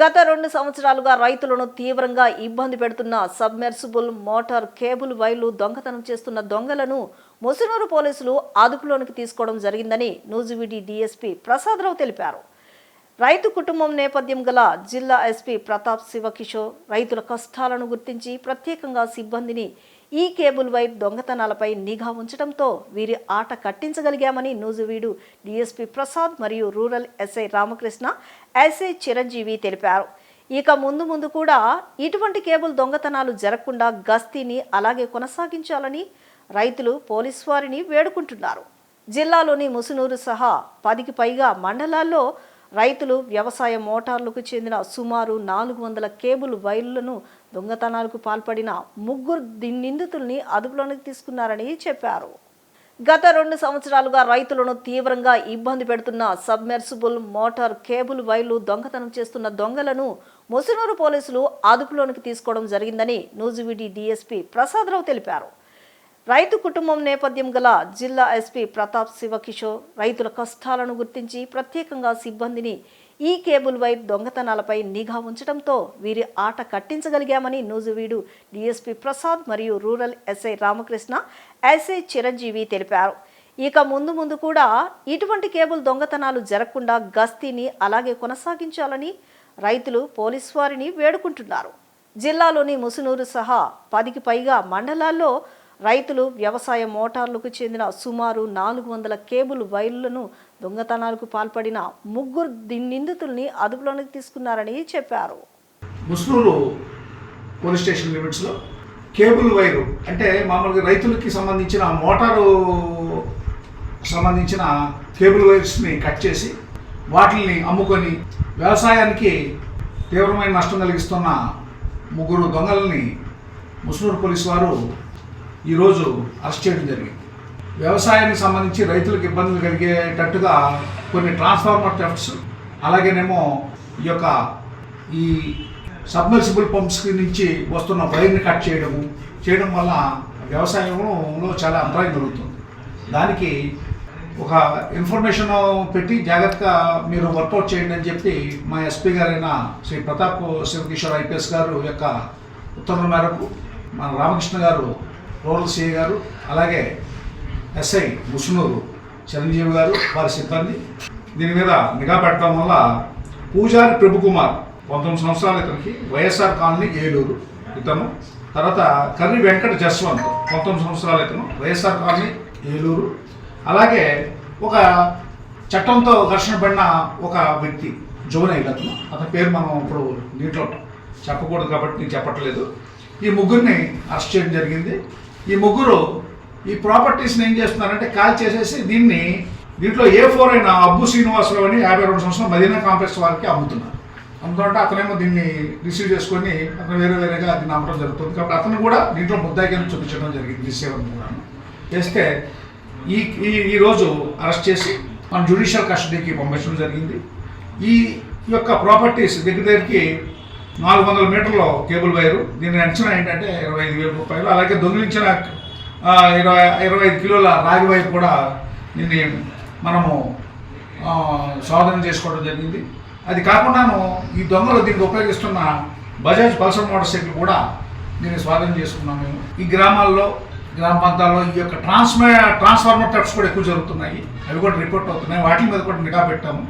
గత రెండు సంవత్సరాలుగా రైతులను తీవ్రంగా ఇబ్బంది పెడుతున్న సబ్మెర్సిబుల్ మోటార్ కేబుల్ వైర్లు దొంగతనం చేస్తున్న దొంగలను ముసునూరు పోలీసులు అదుపులోనికి తీసుకోవడం జరిగిందని నూజివీడి డీఎస్పీ ప్రసాదరావు తెలిపారు. రైతు కుటుంబం నేపథ్యం గల జిల్లా ఎస్పీ ప్రతాప్ శివకిషోర్ రైతుల కష్టాలను గుర్తించి ప్రత్యేకంగా సిబ్బందిని ఈ కేబుల్ వైర్ దొంగతనాలపై నిఘా ఉంచడంతో వీరి ఆట కట్టించగలిగామని నూజువీడు డిఎస్పీ ప్రసాద్ మరియు rural SI Ramakrishna SI Chiranjeevi తెలిపారు. ఇక ముందు ముందు కూడా ఇటువంటి కేబుల్ దొంగతనాలు జరగకుండా గస్తీని అలాగే కొనసాగించాలని రైతులు పోలీస్ వారిని వేడుకుంటున్నారు. జిల్లాలోని ముసునూరు సహా పదికి పైగా మండలాల్లో రైతులు వ్యవసాయ మోటార్లకు చెందిన సుమారు నాలుగు వందల కేబుల్ వైర్లను దొంగతనాలకు పాల్పడిన ముగ్గురు నిందితుల్ని అదుపులోకి తీసుకున్నారని చెప్పారు. గత రెండు సంవత్సరాలుగా రైతులను తీవ్రంగా ఇబ్బంది పెడుతున్న సబ్మెర్సిబుల్ మోటార్ కేబుల్ వైర్లు దొంగతనం చేస్తున్న దొంగలను ముసునూరు పోలీసులు అదుపులోనికి తీసుకోవడం జరిగిందని నూజివీడి డీఎస్పీ ప్రసాదరావు తెలిపారు. రైతు కుటుంబం నేపథ్యం గల జిల్లా ఎస్పీ ప్రతాప్ శివకిషోర్ రైతుల కష్టాలను గుర్తించి ప్రత్యేకంగా సిబ్బందిని ఈ కేబుల్ వైర్ దొంగతనాలపై నిఘా ఉంచడంతో వీరి ఆట కట్టించగలిగామని నూజువీడు డీఎస్పీ ప్రసాద్ మరియు rural SI Ramakrishna SI Chiranjeevi తెలిపారు. ఇక ముందు ముందు కూడా ఇటువంటి కేబుల్ దొంగతనాలు జరగకుండా గస్తీని అలాగే కొనసాగించాలని రైతులు పోలీసు వారిని వేడుకుంటున్నారు. జిల్లాలోని ముసునూరు సహా పదికి పైగా మండలాల్లో రైతులు వ్యవసాయ మోటార్లకు చెందిన సుమారు నాలుగు వందల కేబుల్ వైర్లను దొంగతనాలకు పాల్పడిన ముగ్గురు నిందితుల్ని అదుపులోకి తీసుకున్నారని చెప్పారు. ముస్నూరు పోలీస్ స్టేషన్ లిమిట్స్లో కేబుల్ వైరు అంటే మామూలుగా రైతులకి సంబంధించిన మోటారు సంబంధించిన కేబుల్ వైర్స్ని కట్ చేసి వాటిల్ని అమ్ముకొని వ్యవసాయానికి తీవ్రమైన నష్టం కలిగిస్తున్న ముగ్గురు దొంగలని ముస్నూరు పోలీసు వారు ఈరోజు అరెస్ట్ చేయడం జరిగింది. వ్యవసాయానికి సంబంధించి రైతులకు ఇబ్బందులు కలిగేటట్టుగా కొన్ని ట్రాన్స్ఫార్మర్ టెఫ్ట్స్ అలాగేనేమో ఈ యొక్క ఈ సబ్మర్సిబుల్ పంప్స్ నుంచి వస్తున్న వైర్ని కట్ చేయడము చేయడం వల్ల వ్యవసాయంలో చాలా అంతరాయం జరుగుతుంది దానికి ఒక ఇన్ఫర్మేషన్ పెట్టి జాగ్రత్తగా మీరు వర్కౌట్ చేయండి అని చెప్పి మా ఎస్పీ గారైన శ్రీ ప్రతాప్ శివకిషోర్ ఐపీఎస్ గారు యొక్క ఉత్తర్వుల మేరకు మన రామకృష్ణ గారు రూరల్ సిఐ గారు అలాగే ఎస్ఐ ముసునూరు చిరంజీవి గారు వారి సిబ్బంది. దీని మీద నిఘా పెట్టడం వల్ల పూజారి ప్రభుకుమార్ పంతొమ్మిది సంవత్సరాల ఇతనికి వైఎస్ఆర్ కాలనీ ఏలూరు ఇతను. తర్వాత కర్రి వెంకట జస్వంత్ పంతొమ్మిది సంవత్సరాల ఇతను వైఎస్ఆర్ కాలనీ ఏలూరు. అలాగే ఒక చట్టంతో ఘర్షణ పడిన ఒక వ్యక్తి జోనైల్ అతను. అతని పేరు మనం ఇప్పుడు నీటిలో చెప్పకూడదు కాబట్టి నేను చెప్పట్లేదు. ఈ ముగ్గురిని అరెస్ట్ చేయడం జరిగింది. ఈ ముగ్గురు ఈ ప్రాపర్టీస్ని ఏం చేస్తున్నారంటే కాల్ చేసేసి దీన్ని దీంట్లో ఏ ఫోర్ అయిన అబ్బు శ్రీనివాసరావు అని యాభై రెండు సంవత్సరం మదీనా కాంప్లెక్స్ వారికి అమ్ముతున్నారు. అమ్ముతుంటే అతనేమో దీన్ని రిసీవ్ చేసుకొని అతను వేరే వేరేగా దీన్ని అమ్మడం జరుగుతుంది. కాబట్టి అతను కూడా దీంట్లో ముద్దాయిగా చూపించడం జరిగింది రిసీవర్ కూడా. చేస్తే ఈ ఈ ఈరోజు అరెస్ట్ చేసి మన జ్యుడిషియల్ కస్టడీకి పంపించడం జరిగింది. ఈ యొక్క ప్రాపర్టీస్ దగ్గర దగ్గరికి నాలుగు వందల మీటర్ల కేబుల్ వైరు. దీని అంచనా ఏంటంటే ఇరవై ఐదు వేల రూపాయలు. అలాగే దొంగిలించిన ఇరవై ఇరవై ఐదు కిలోల రాగి వైపు కూడా దీన్ని మనము శోధన స్వాధీనం చేసుకోవడం జరిగింది. అది కాకుండాను ఈ దొంగలు దీనికి ఉపయోగిస్తున్న బజాజ్ పల్సర్ మోటార్ సైకిల్ కూడా దీన్ని స్వాధీనం చేసుకున్నాం మేము. ఈ గ్రామాల్లో గ్రామ ప్రాంతాల్లో ఈ యొక్క ట్రాన్స్మే ట్రాన్స్ఫార్మర్ టెప్స్ కూడా ఎక్కువ జరుగుతున్నాయి. అవి కూడా రిపోర్ట్ అవుతున్నాయి. వాటి మీద కూడా నిఘా పెట్టాము.